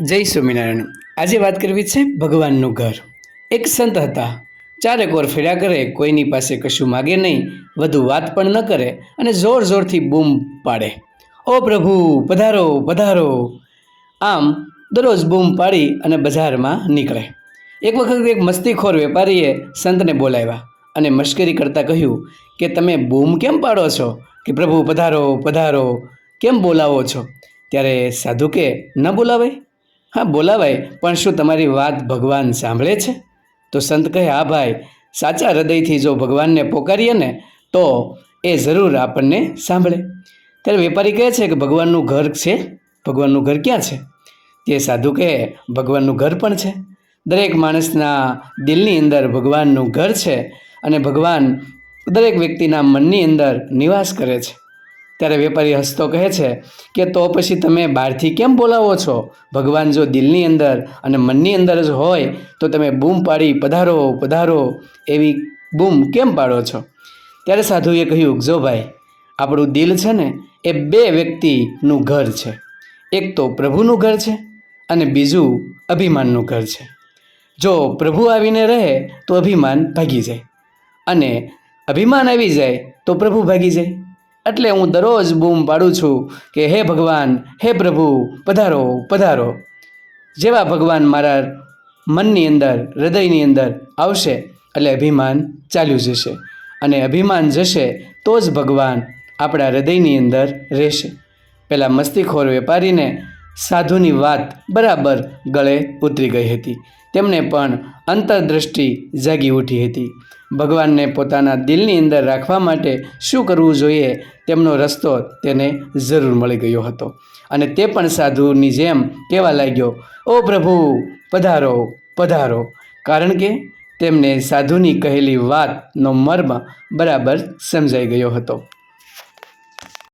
જય સ્વામિનારાયણ. આજે વાત કરવી છે ભગવાનનું ઘર. એક સંત હતા. ચારેક ઓર ફેર્યા કરે, કોઈની પાસે કશું માગે નહીં, વધુ વાત પણ ન કરે અને જોર જોરથી બૂમ પાડે. ઓ પ્રભુ, પધારો પધારો. આમ દરરોજ બૂમ પાડી અને બજારમાં નીકળે. એક વખત એક મસ્તીખોર વેપારીએ સંતને બોલાવ્યા અને મશ્કરી કરતાં કહ્યું કે, તમે બૂમ કેમ પાડો છો? કે પ્રભુ, પધારો પધારો. કેમ બોલાવો છો? ત્યારે સાધુ કે, ન બોલાવાય હા, બોલાવાય, પણ શું તમારી વાત ભગવાન સાંભળે છે? તો સંત કહે, હા ભાઈ, સાચા હૃદયથી જો ભગવાનને પોકારીએ ને, તો એ જરૂર આપણને સાંભળે. ત્યારે વેપારી કહે છે કે, ભગવાનનું ઘર છે? ભગવાનનું ઘર ક્યાં છે? તે સાધુ કહે, ભગવાનનું ઘર પણ છે. દરેક માણસના દિલની અંદર ભગવાનનું ઘર છે અને ભગવાન દરેક વ્યક્તિના મનની અંદર નિવાસ કરે છે. ત્યારે વેપારી હસતો કહે છે કે, તો પછી તમે બહારથી કેમ બોલાવો છો? ભગવાન જો દિલની અંદર અને મનની અંદર જ હોય, તો તમે બૂમ પાડી પધારો પધારો એવી બૂમ કેમ પાડો છો? ત્યારે સાધુએ કહ્યું, જો ભાઈ, આપણું દિલ છે ને, એ બે વ્યક્તિનું ઘર છે. એક તો પ્રભુનું ઘર છે અને બીજું અભિમાનનું ઘર છે. જો પ્રભુ આવીને રહે, તો અભિમાન ભાગી જાય અને અભિમાન આવી જાય, તો પ્રભુ ભાગી જાય. એટલે હું દરરોજ બૂમ પાડું છું કે હે ભગવાન, હે પ્રભુ, પધારો પધારો. જેવા ભગવાન મારા મનની અંદર, હૃદયની અંદર આવશે, એટલે અભિમાન ચાલ્યું જશે. અને અભિમાન જશે તો જ ભગવાન આપણા હૃદયની અંદર રહેશે. પહેલાં મસ્તીખોર વેપારીને સાધુની વાત બરાબર ગળે ઉતરી ગઈ હતી. તેમને પણ અંતરદ્રષ્ટિ જાગી ઉઠી હતી. ભગવાનને પોતાના દિલની અંદર રાખવા માટે શું કરવું જોઈએ તેમનો રસ્તો તેને જરૂર મળી ગયો હતો. અને તે પણ સાધુની જેમ કહેવા લાગ્યો, ઓ પ્રભુ, પધારો પધારો. કારણ કે તેમને સાધુની કહેલી વાતનો મર્મ બરાબર સમજાઈ ગયો હતો.